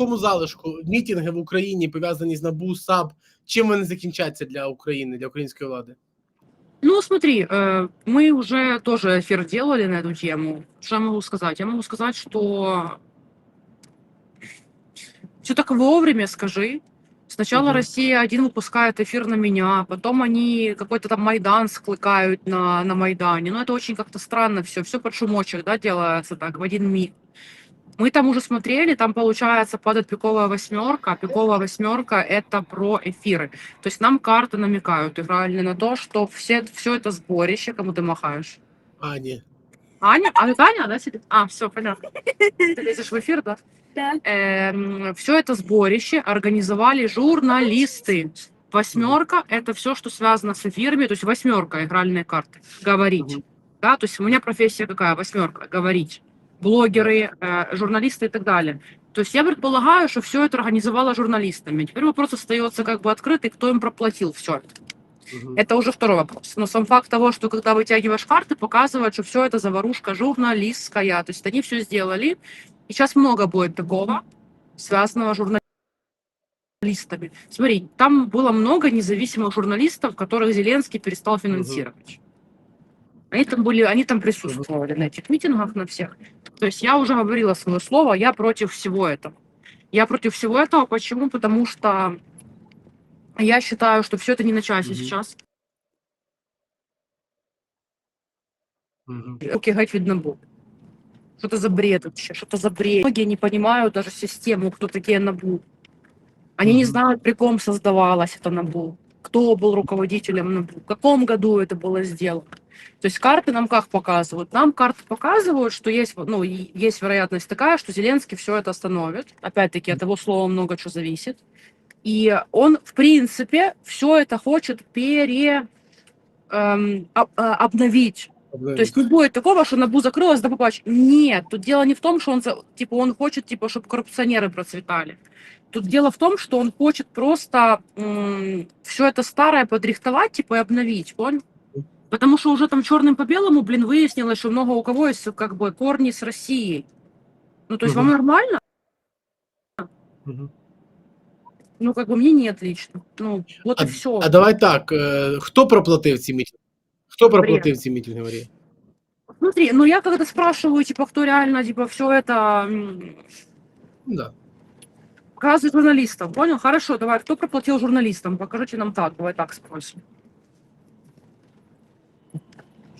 сухому залишку мітинги в Україні пов'язані з НАБУ, САП. Чим вони закінчаться для України, для української влади? Ну, смотри, э, мы уже тоже эфир делали на эту тему. Что я могу сказать? Я могу сказать, что все так вовремя скажи. Сначала Мгм. Россия один выпускает эфир на меня, потом они какой-то там Майдан скликают на, на Майдане. Ну, это очень как-то странно все. Все под шумочек, да, делается так, в один миг. Мы там уже смотрели, там, получается, падает пиковая восьмерка. Пиковая восьмерка – это про эфиры. То есть нам карты намекают играли на то, что все, все это сборище, кому ты махаешь. А, ні. Аня? А это Аня, да, сидит? А, все, понятно. Ты лезешь в эфир, да? Да. все это сборище организовали журналисты. Восьмерка – это все, что связано с эфирами, то есть восьмерка игральные карты. Говорить. Да, то есть у меня профессия какая? Восьмерка. Говорить. Блогеры, э, журналисты и так далее. То есть я предполагаю, что все это организовало журналистами. Теперь вопрос остается как бы открытый, кто им проплатил все это. Мгм. Это уже второй вопрос. Но сам факт того, что когда вытягиваешь карты, показывает, что все это заварушка журналистская. То есть они все сделали. И сейчас много будет такого, связанного с журналистами. Смотри, там было много независимых журналистов, которых Зеленский перестал финансировать. Они там были, они там присутствовали на этих митингах, на всех. То есть я уже говорила свое слово, я против всего этого. Я против всего этого, почему? Потому что я считаю, что все это не на часе Мгм. сейчас. Руки гать видно будет. Что это за бред вообще? Что это за бред? Многие не понимают даже систему, кто такие НАБУ. Они не знают, при ком создавалась эта НАБУ. Кто был руководителем НАБУ, в каком году это было сделано. То есть карты нам как показывают? Нам карты показывают, что есть, ну, есть вероятность такая, что Зеленский все это остановит. Опять-таки, от его слова много чего зависит. И он, в принципе, все это хочет пере, эм, об- э, обновить. То есть не будет такого, что НАБУ закрылась, да побач. Нет, тут дело не в том, что он, типа, он хочет, типа, чтобы коррупционеры процветали. Тут дело в том, что он хочет просто все это старое подрихтовать, типа, и обновить, понял? Потому что уже там черным по белому, блин, выяснилось, что много у кого есть, как бы, корни с Россией. Ну, то есть вам Мгм. нормально? Мгм. Ну, как бы мне нет лично. Ну, вот А, и все. а давай так. е, Хто проплатив ці мітинги? Хто проплатив ці мітинги, Марія? Смотри, ну я когда спрашиваю, типа, кто реально, типа, все это м, Ну, да. Показывают журналистам, понял? Хорошо, давай, кто проплатил журналистам? Покажите нам так, давай так спросим.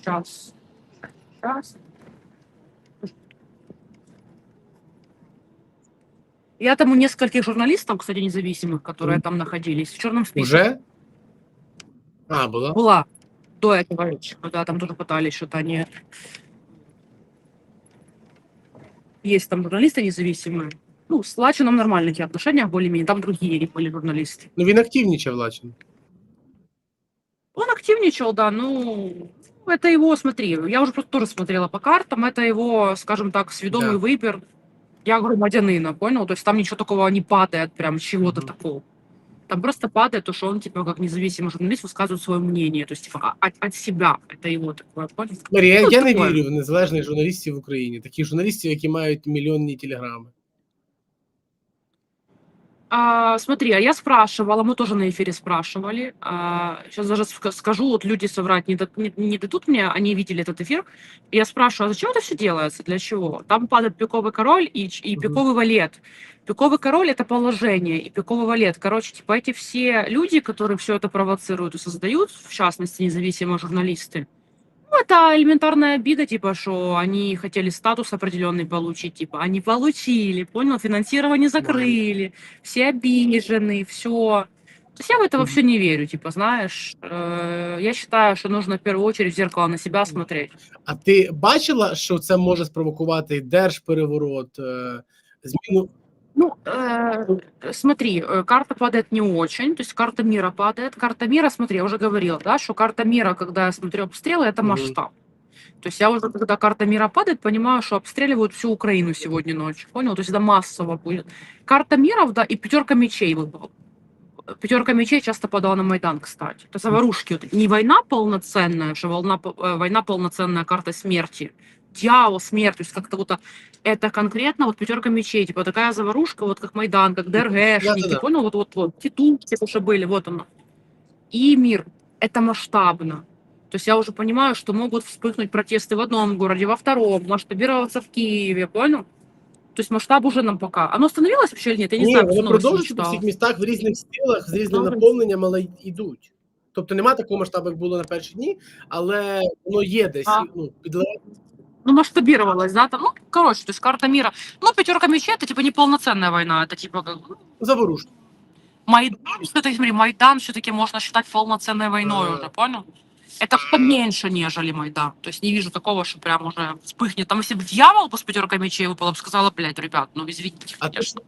Сейчас. Сейчас. Я там у нескольких журналистов, кстати, независимых, которые Мгм. там находились, в черном списке. Уже? А, була? Была. До этого, когда там тоже пытались что-то они... Есть там журналисты независимые. Ну, с Лачином нормальные такие отношения более-менее. Там другие были журналисты. Ну він активнічав, Лачин. Он активничал, да, ну, это его, смотри, я уже просто тоже смотрела по картам, это его, скажем так, сведомый Да. выбор, я громадянина, понял? То есть там ничего такого не падает, прям чего-то Мгм. такого. Там просто падает то, что он, типа, как независимый журналист высказывает свое мнение, то есть, типа, а- от, от себя, это его такое, понял? Марія, Ну, я не такое. вірю в незалежних журналістів в Україні, таких журналістів, які мають мільйонні телеграми. А, смотри, а я спрашивала, мы тоже на эфире спрашивали. А, сейчас даже ска- скажу, вот люди соврать не, дад- не, не дадут мне, они видели этот эфир. Я спрашиваю, а зачем это все делается, для чего? Там падает пиковый король и, ч- и Мгм. пиковый валет. Пиковый король это положение, и пиковый валет. Короче, типа эти все люди, которые все это провоцируют и создают, в частности, независимые журналисты, ну, это элементарная обида, типа, что они хотели статус определенный получить, типа, они получили, понял, финансирование закрыли, все обижены, все. То есть я в это Мгм. вообще не верю, типа, знаешь, э, я считаю, что нужно в первую очередь в зеркало на себя смотреть. А ти бачила, що це може спровокувати держпереворот, е, зміну? Ну, э, смотри, э, карта падает не очень, то есть карта мира падает. Карта мира, смотри, я уже говорила, да, что карта мира, когда я смотрю обстрелы, это масштаб. То есть я уже, когда карта мира падает, понимаю, что обстреливают всю Украину сегодня ночью, понял? То есть это массово будет. Карта миров, да, и пятерка мечей выпала. Пятерка мечей часто падала на Майдан, кстати. Это заварушки. Вот Не война полноценная, что волна, по- э, война полноценная карта смерти, дьявол, смерть, то есть как-то вот а, это конкретно вот пятерка мечей, типа такая заварушка, вот как Майдан, как ДРГшники, Да-да-да. понял, вот вот вот титульки уже были, вот оно. И мир, это масштабно. То есть я уже понимаю, что могут вспыхнуть протесты в одном городе, во втором, масштабироваться в Киеве, понял? То есть масштаб уже нам пока. Оно остановилось вообще или нет? Я не Ні, знаю, вони кто новости не продовжують по читала. всіх містах в різних стилах, з різним Добре. наповненням, але йдуть. Тобто нема такого масштабу, як було на перші дні, але воно є десь. А. Ну, підле- Ну, масштабировалось, да, там, ну, короче, то есть карта мира. Ну, пятерка мечей, это типа неполноценная война, это типа как бы, заворушно. Майдан, все-таки, смотри, Майдан все-таки можно считать полноценной войной А. уже, понял? Это поменьше, нежели Майдан. То есть не вижу такого, что прям уже вспыхнет. Там, если бы дьявол бы с пятеркой мечей выпал, я бы сказала, блядь, ребят, ну извините, А конечно.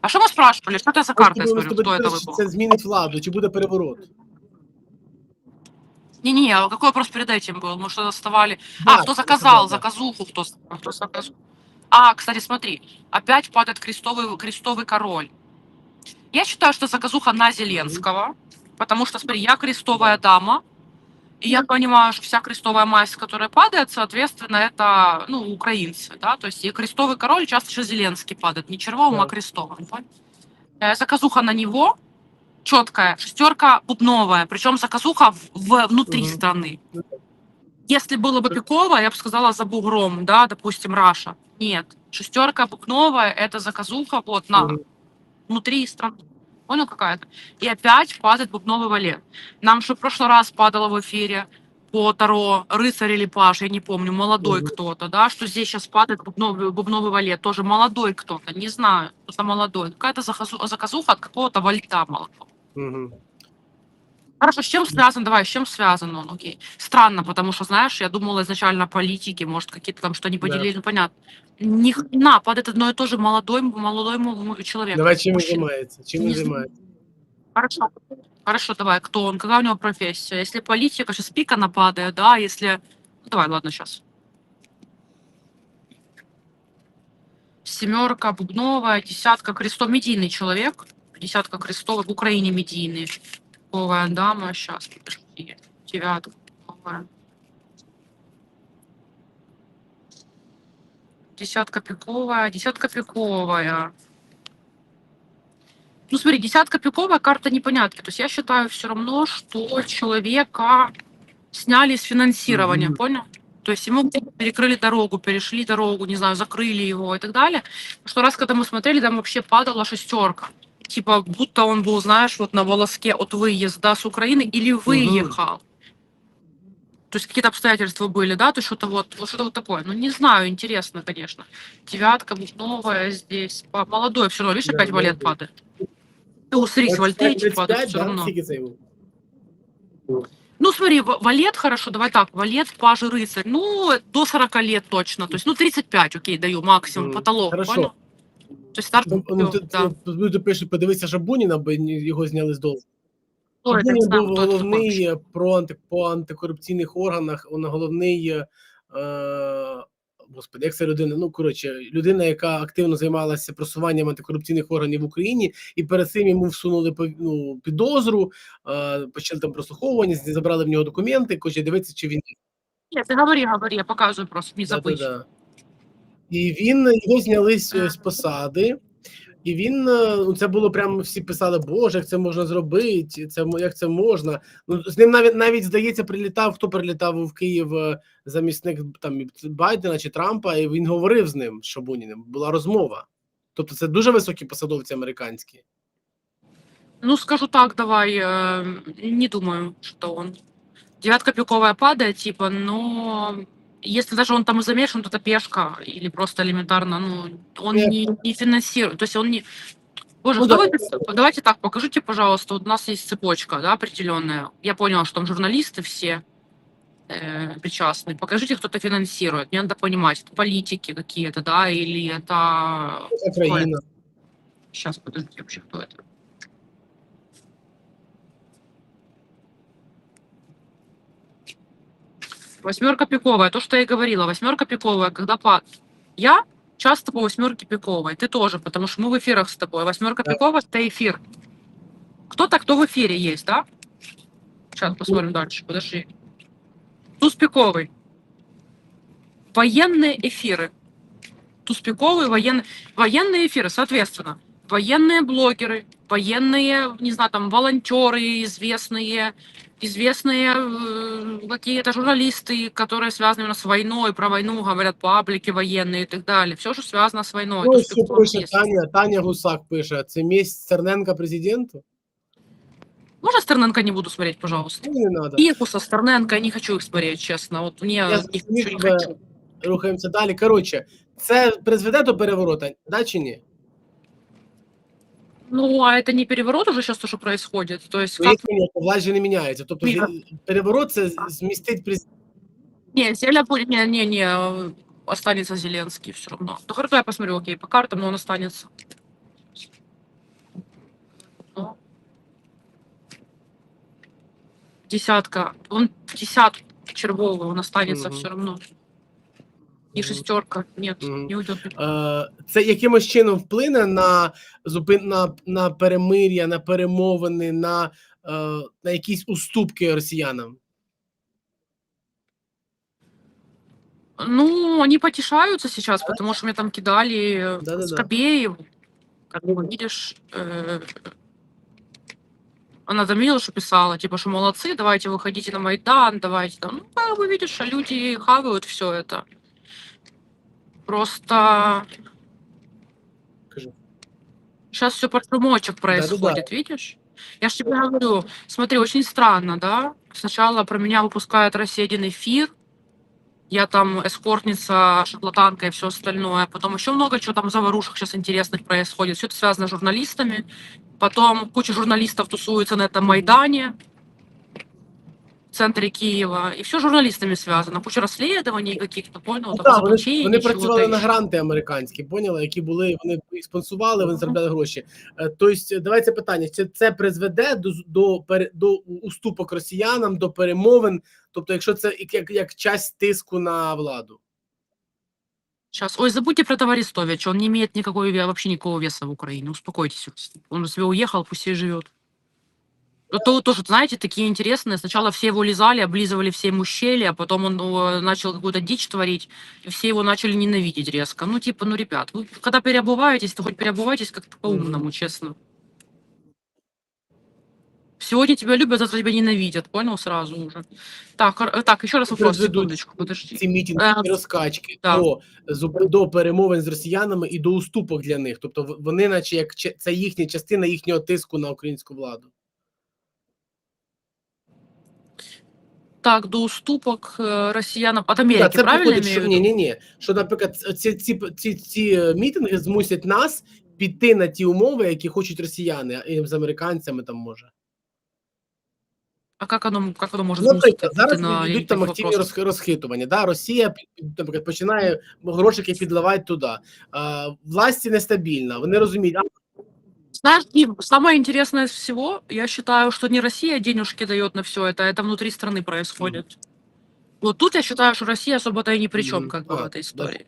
А что мы спрашивали? Что это за карта, я Тобто, смотрю, кто это тобто, выпал? Це змінить владу, чи буде переворот? Не-не, а какой вопрос перед этим был? Мы что доставали? Да, А, кто заказал, да. заказуху, кто, кто заказал. А, кстати, смотри, опять падает крестовый, крестовый король. Я считаю, что заказуха на Зеленского, потому что, смотри, я крестовая дама, и я понимаю, что вся крестовая мазь, которая падает, соответственно, это, ну, украинцы, да, то есть и крестовый король часто еще Зеленский падает, не червовым, Да. а крестовым? Э, Заказуха на него, четкая, шестерка бубновая, причем заказуха в, в- внутри Мгм. страны. Если было бы Пикова, я бы сказала за бугром, да, допустим, Раша. Нет, шестерка бубновая, это заказуха вот на Мгм. внутри страны. Понял, какая-то? И опять падает бубновый валет. Нам что в прошлый раз падало в эфире по Таро рыцарь или паш, я не помню, молодой Мгм. кто-то, да, что здесь сейчас падает бубновый, бубновый валет, тоже молодой кто-то, не знаю, кто-то молодой. Какая-то заказу- заказуха от какого-то вальта молодого. Мгм. Хорошо, с чем связан? Давай, с чем связан он? Окей. Странно, потому что, знаешь, я думала изначально политики, может, какие-то там что не Да. поделили, ну, понятно. Ни хрена, падает одно и то же молодой, молодой м- м- человек. Давай чим він мужчина. займається? Чим він Не знаю. займається? Хорошо. Хорошо, давай, кто он, какая у него профессия? Если политика, сейчас пика нападает, да, если... Ну, давай, ладно, сейчас. Семерка бубновая, десятка крестов, медийный человек, десятка крестов, в Украине медийный. Пиковая дама, сейчас, подожди, девятка пиковая. Десятка пиковая, десятка пиковая. Ну, смотри, десятка пиковая карта непонятки. То есть я считаю все равно, что человека сняли с финансирования, Мгм. понял? То есть ему перекрыли дорогу, перешли дорогу, не знаю, закрыли его и так далее. Потому Что раз, когда мы смотрели, там вообще падала шестерка. Типа, будто он был, знаешь, вот на волоске от выезда с Украины или выехал. То есть какие-то обстоятельства были, да, то есть что-то вот, вот что-то вот такое. Ну, не знаю, интересно, конечно. Девятка новая здесь. Молодой все равно, видишь, опять валет падает. Ну, усрись, вольтети падает 35, все равно. Ну, смотри, валет хорошо, давай так, валет, паж и рыцарь, ну, до 40 лет точно, то есть, ну, 35, окей, даю максимум, потолок, хорошо. понял? То есть старт, Ну, ну, ти- да. ти- Люди пишуть, подивися Шабуніна, бо його зняли з долу. Ой, так Шабунін знаю, був хто це головний такий. е, про анти, по антикорупційних органах, він головний, е, господи, як це людина? Ну, коротше, людина, яка активно займалася просуванням антикорупційних органів в Україні, і перед цим йому всунули пов- ну, підозру, е, почали там прослуховування, забрали в нього документи, хоче дивитися, чи він Нет, ты говори, говори, я показываю просто, не забыть. Да-да-да. І він його зняли з, з посади. І він е, ну, це було прямо всі писали, Боже, як це можна зробити? Це як це можна? Ну з ним навіть навіть здається, прилітав. Хто прилітав в Київ е, замісник там Байдена чи Трампа, і він говорив з ним з Шабуніним. Була розмова. Тобто, це дуже високі посадовці американські. Ну, скажу так, давай, не думаю, что он. Девятка пиковая падает, типа, но если даже он там и замешан, то это пешка или просто элементарно, ну, он не, не финансирует. То есть он не... Боже, Ну что да. давайте так, покажите, пожалуйста, вот у нас есть цепочка, да, определенная. Я поняла, что там журналисты все э, причастны. Покажите, кто-то финансирует. Мне надо понимать, это политики какие-то, да, или это... Це країна. Сейчас, подождите, вообще, кто это? Восьмерка пиковая, то, что я и говорила, восьмерка пиковая, когда по... Я часто по восьмерке пиковой, ты тоже, потому что мы в эфирах с тобой. Восьмерка Да. пиковая – это эфир. Кто-то, кто в эфире есть, да? Сейчас посмотрим дальше, подожди. Туз пиковый. военные эфиры. Туспиковые военные, военные эфиры, соответственно. Военные блогеры, военные, не знаю, там, волонтеры известные, известные э, какие-то журналисты, которые связаны именно с войной, про войну говорят, паблики военные и так далее. Все, что связано с войной. Ось що Туспиков пише Ну, есть. Таня, Таня Гусак пише: це місць Стерненка президенту? Можно Стерненко не буду смотреть, пожалуйста? Ну, не треба. Пикуса, Стерненко, я не хочу их смотреть, честно. Вот мне Я их зрозумів ничего не тебе. хочу. Рухаємося далі. Коротше, це призведе до переворота, да чи ні? Ну, а это не переворот уже сейчас то, что происходит? То есть Ну, как... як міняється, власть же не міняється. Тобто Ні. з- переворот це змістить президент. Не, Зеля будет... Не, не, не, э, останется Зеленский все равно. Ну, хорошо, я посмотрю, окей, по картам, но он останется. Ну. Десятка. Он в десятку червовый, он останется Мгм. все равно. И Мгм. шестерка. Нет, Мгм. не уйдет. Е, Це якимось чином вплине на зупин на, на перемир'я, на перемовини, на, е, на якісь уступки росіянам. Ну, они потешаются сейчас, потому что мне там кидали э, Да-да-да. Скобеев. Как бы, видишь, э, она там видела, что писала, типа, что молодцы, давайте выходите на Майдан, давайте там. Ну, как бы, видишь, а люди хавают все это. Просто Скажи. сейчас все по шумочек происходит, видишь? Я же тебе говорю, смотри, очень странно, да? Сначала про меня выпускает Россия один эфир, я там эскортница, шарлатанка и все остальное. Потом еще много чего там заварушек сейчас интересных происходит. Все это связано с журналистами. Потом куча журналистов тусуется на этом Майдане в центре Киева. И все журналистами связано. Куча расследований каких-то, понял? Ну, Там, вони, вони працювали на гранти американські, поняли, які були, вони спонсували, вони заробляли гроші. Е, Тобто, давайте питання: чи це призведе до, до, до уступок росіянам, до перемовин? Тобто, якщо це як, як, як часть тиску на владу? Сейчас. Ой, забудьте про этого Арестовича. Он не имеет никакой, ве- вообще никакого веса в Украине. Успокойтесь. Он себе уехал, пусть себе живет. Ну, То тоже, знаете, такие интересные. Сначала все его лизали, облизывали все ему щели, а потом он э, начал какую-то дичь творить, и все его начали ненавидеть резко. Ну, типа, ну, ребят, вы когда переобуваетесь, то хоть переобувайтесь как-то по-умному, честно. Сегодня тебя любят, завтра тебя ненавидят, понял сразу уже. Так, хор- э, так, еще раз вопрос, Произведут секундочку, подожди. Ці мітинги, Е, ці розкачки да. до, зуп- до перемовин з росіянами і до уступок для них. Тобто, в- вони, наче як че- це їхня частина їхнього тиску на українську владу. Так, до уступок э, россиянам от Америки, Так, це правильно приходить, що ні, ні, ні. Що, наприклад, ці, ці, ці, ці е, мітинги змусять нас піти на ті умови, які хочуть росіяни, з американцями там може. А как оно, как оно может Наприклад, змусити зараз на йдуть там активні вопросах? розх- розхитування. Да? Росія наприклад, починає грошики підливати туди. А, власті нестабільна. Вони розуміють, а Знаешь, Дим, самое интересное из всего, я считаю, что не Россия денежки дает на все это, а это внутри страны происходит. Вот тут я считаю, что Россия особо-то и ни при чем, Мгм. как бы, А, в этой да. истории.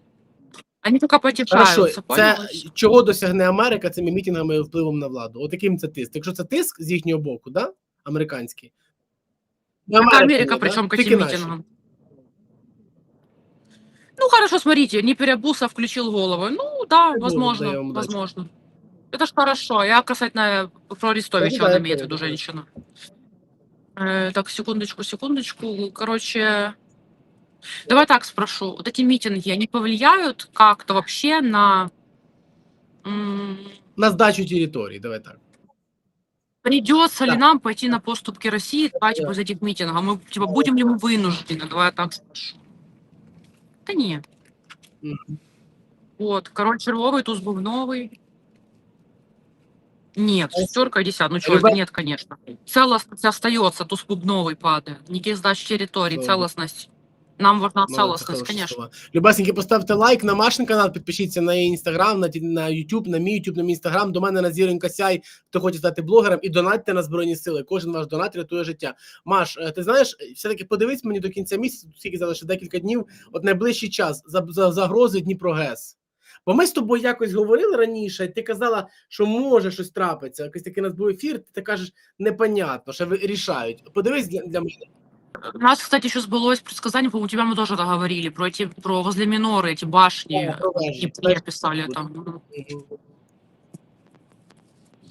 Они только Хорошо, потешаются, понял? це чого досягне Америка цими мітингами і впливом на владу? От яким це тиск? Якщо це тиск з їхнього боку, да? американський. Не Это Америка, ні, да? причем к Тільки этим наші. митингам. Ну хорошо, смотрите, не переобулся, включил голову. Ну да, Дай Бог, дай возможно, вам удачи. возможно. Это ж хорошо. Я касательно про Арестовича, он имеет в виду женщину. Э, так, секундочку, секундочку. Короче, давай так спрошу. Вот эти митинги, они повлияют как-то вообще на... м, На здачу території, давай так. Придется ли Да. нам пойти на поступки России, да, типа, из этих митингов? Мы, типа, будем ли мы вынуждены? Давай так спрошу. Да нет. Мгм. Вот, король червовый, туз бубновый. Нет, А шестерка и десятка. Ну что, нет, конечно. Целостность остается, туз бубновый падает. Никаких сдач территорий, Слава целостность. Нам важна Молодці, целостность, конечно. слова. Любасеньки, поставте лайк на Машин канал, підпишіться на її інстаграм, на, ті- на YouTube, на мій YouTube, на мій інстаграм, до мене на Зіронька Сяй, хто хоче стати блогером, і донатьте на Збройні Сили. Кожен ваш донат рятує життя. Маш, е, ти знаєш, все-таки подивись мені до кінця місяця, скільки залишиться декілька днів, от найближчий час, за, за загрози Дніпрогес. Бо ми з тобою якось говорили раніше, і ти казала, що може щось трапиться. Якось такий у нас був ефір, ти кажеш, непонятно, що ви рішають. Подивись для, для мене. У нас, кстати, еще сбылось предсказание, по-моему, у тебя мы тоже это говорили, про эти, про возле Миноры, эти башни. О, провежі. Днепре писали будет. там. Мгм. Мгм.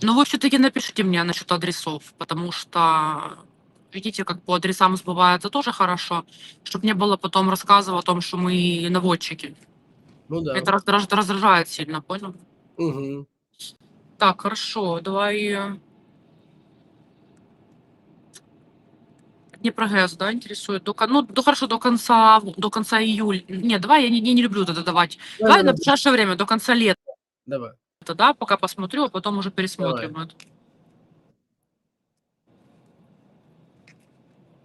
Ну, вы все-таки напишите мне насчет адресов, потому что, видите, как по адресам сбывается тоже хорошо, чтобы не было потом рассказов о том, что мы наводчики. Ну да. Это раздраж- раздражает сильно, понял? Угу. Так, хорошо, давай... э, Днепрогэс, да, интересует? До, кон- ну, до, хорошо, до конца, ав- до конца июля. Нет, давай, я не, я не люблю это давать. Давай на ближайшее время, до конца лета, Давай. да, пока посмотрю, а потом уже пересмотрим это.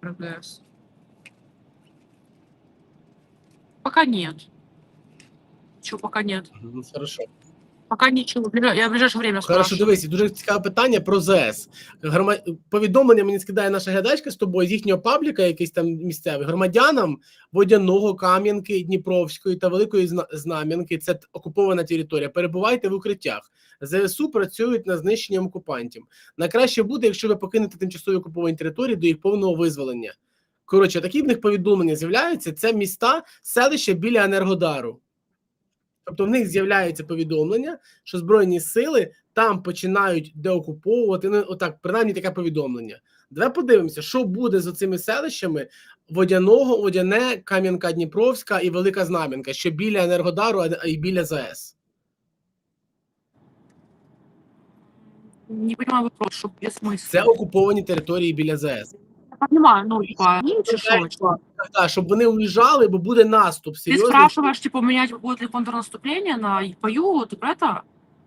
ПРГС. Пока нет. Чего пока нет? Ну, хорошо. В бля- Я в ближайшее время Хорошо, спрашиваю. дивись, дуже цікаве питання про ЗС. Грома... Повідомлення мені скидає наша глядачка з тобою з їхнього пабліка, якийсь там місцевий громадянам Водяного, Кам'янки, Дніпровської та Великої Зна- Знам'янки. Це т- окупована територія. Перебувайте в укриттях. ЗСУ працюють над знищенням окупантів. Найкраще буде, якщо ви покинете тимчасові окуповані території до їх повного визволення. Коротше, такі в них повідомлення з'являються. Це міста, селища біля Енергодару. Тобто в них з'являється повідомлення, що збройні сили там починають деокуповувати. Ну, отак, принаймні таке повідомлення. Давай подивимося, що буде з цими селищами Водяного, Водяне, Кам'янка Дніпровська і Велика Знам'янка, що біля Енергодару і біля ЗАЕС. Не вопрос, что без. Це окуповані території біля ЗАЕС Я понимаю, ну, типа, ну, чи шо, чё? Так, щоб вони уїжджали, бо буде наступ Ты серйозний спрашиваешь, типа, менять будет ли контрнаступление на по югу, ты про это?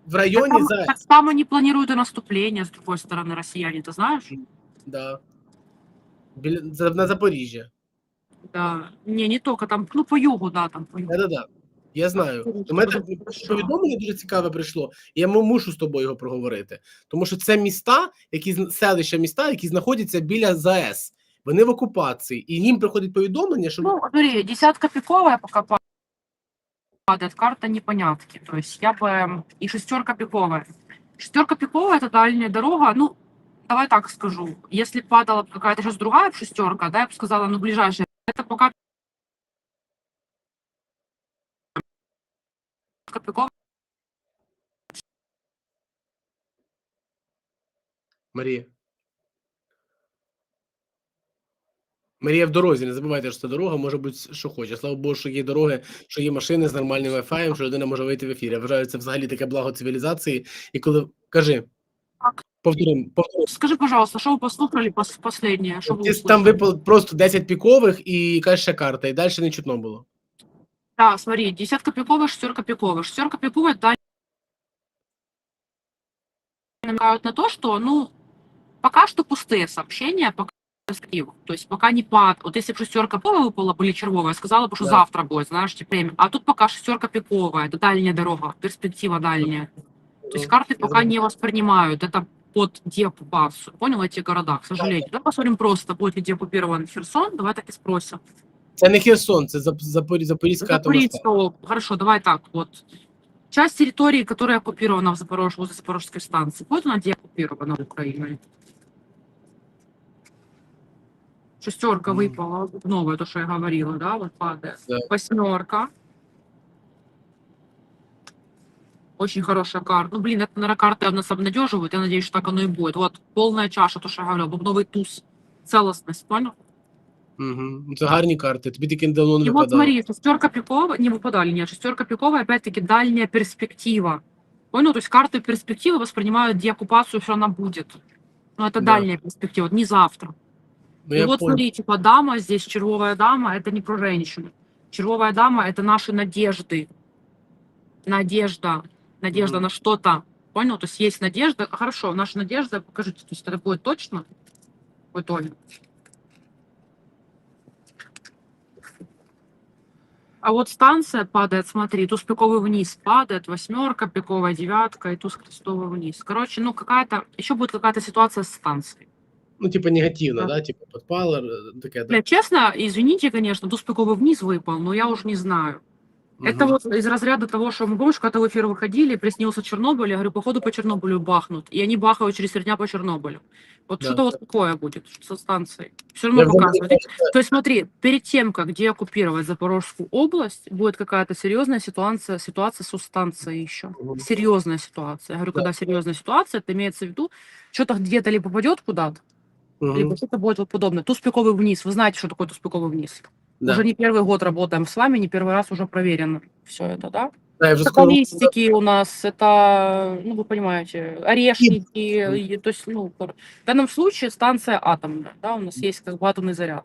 в районі так, там, ЗАЕС. так там они планируют и наступление, с другой стороны, россияне, ты знаешь? Да. Біля, за- на Запоріжжя. Да. Не, не только там, ну, по югу, да, там, по югу. Да-да-да. Я знаю. Дуже У мене дуже так хорошо. повідомлення дуже цікаве прийшло, і я му- мушу з тобою його проговорити. Тому що це міста, які зн- селища міста, які знаходяться біля ЗАЕС. Вони в окупації, і їм приходить повідомлення, що Ну, смотри, десятка пиковая пока па- падает, карта непонятки. То есть я бы... м, И шестерка пиковая. Шестерка пиковая – это дальняя дорога. Ну, давай так скажу. Если б падала б какая-то сейчас другая шестерка, да, я бы сказала, ну, ближайшая. Это пока шестерка пиковая. Марія. Марія в дорозі, не забувайте, що це дорога, може бути що хоче. Слава Богу, що є дороги, що є машини з нормальним Wi-Fi, що людина може вийти в ефір. Я вважаю, це взагалі таке благо цивілізації. І коли кажи, Так. повторим, повторим. Скажи, пожалуйста, что вы послушали пос- последнее? Что вы Десь там услышали? випало просто 10 пікових і якась ще карта, і далі не чутно було. Да, смотри, десятка пиковая, шестерка пиковая. Шестерка пиковая, да, намекают на то, что, ну, пока что пустые сообщения, пока перспектив. То есть пока не пад. Вот если бы шестерка пиковая выпала, были червовая, я сказала бы, что Да. завтра будет, знаешь, типа, время. А тут пока шестерка пиковая, это дальняя дорога, перспектива дальняя. То есть карты пока не воспринимают. Это под деоккупацию. Понял, эти города, к сожалению. Давай посмотрим просто, будет ли деоккупирован Херсон. Давай так и спросим. Це не Херсон, це Зап- Запорі... Запорізька атомна станція. Запорожская область. Хорошо, давай так. Вот часть территории, которая оккупирована в Запорож... возле Запорожской станции, будет она деоккупирована Украиной? Шестерка Мгм. выпала, новая, то, что я говорила, да, вот падает. Да. Восьмерка. Очень хорошая карта. Ну, блин, это, наверное, карты нас обнадеживают. Я надеюсь, что так оно и будет. Вот полная чаша, то, что я говорила, бубновый туз. Целостность, понял? Угу. Це гарні карти. Тобі таки давно не И вот випадало. смотри, шестерка пикова, не выпадали, нет, шестерка пикова, опять-таки, дальняя перспектива. Понял? То есть карты перспективы воспринимают деоккупацию, что она будет. Но это Да. дальняя перспектива, не завтра. Ну, и я вот понял. смотри, типа дама здесь, червовая дама, это не про женщину. Червовая дама – это наши надежды. Надежда. Надежда Мгм. на что-то. Понял? То есть есть надежда. Хорошо, наша надежда, покажите, то есть это будет точно в итоге. А вот станция падает, смотри, туз пиковый вниз падает, восьмерка, пиковая девятка и туз крестовый вниз. Короче, ну какая-то, еще будет какая-то ситуация с станцией. Ну, типа негативно, Да. да? Типа подпала, е, таке, да. Бля, честно, извините, конечно, туз пиковый вниз выпал, но я уже не знаю. Это вот из разряда того, что мы, помнишь, когда в эфир выходили, приснился Чернобыль, я говорю, походу по Чернобылю бахнут. И они бахают через три дня по Чернобылю. Вот Да. что-то вот такое будет со станцией. Все равно Я показывают. То есть смотри, перед тем, как деоккупировать Запорожскую область, будет какая-то серьезная ситуация, ситуация с станцией еще. Серьезная ситуация. Я говорю, Да. когда серьезная ситуация, это имеется в виду, что-то где-то либо попадет куда-то, Мгм. либо что-то будет вот подобное. Туспиковый вниз. Вы знаете, что такое туспиковый вниз? Да. Уже не первый год работаем с вами, не первый раз уже проверено все это, да? Да, я вже Это сказав, баллистики у нас, это, ну, вы понимаете, орешники, и, то есть, ну, в данном случае станция атомная, да, у нас есть как бы атомный заряд.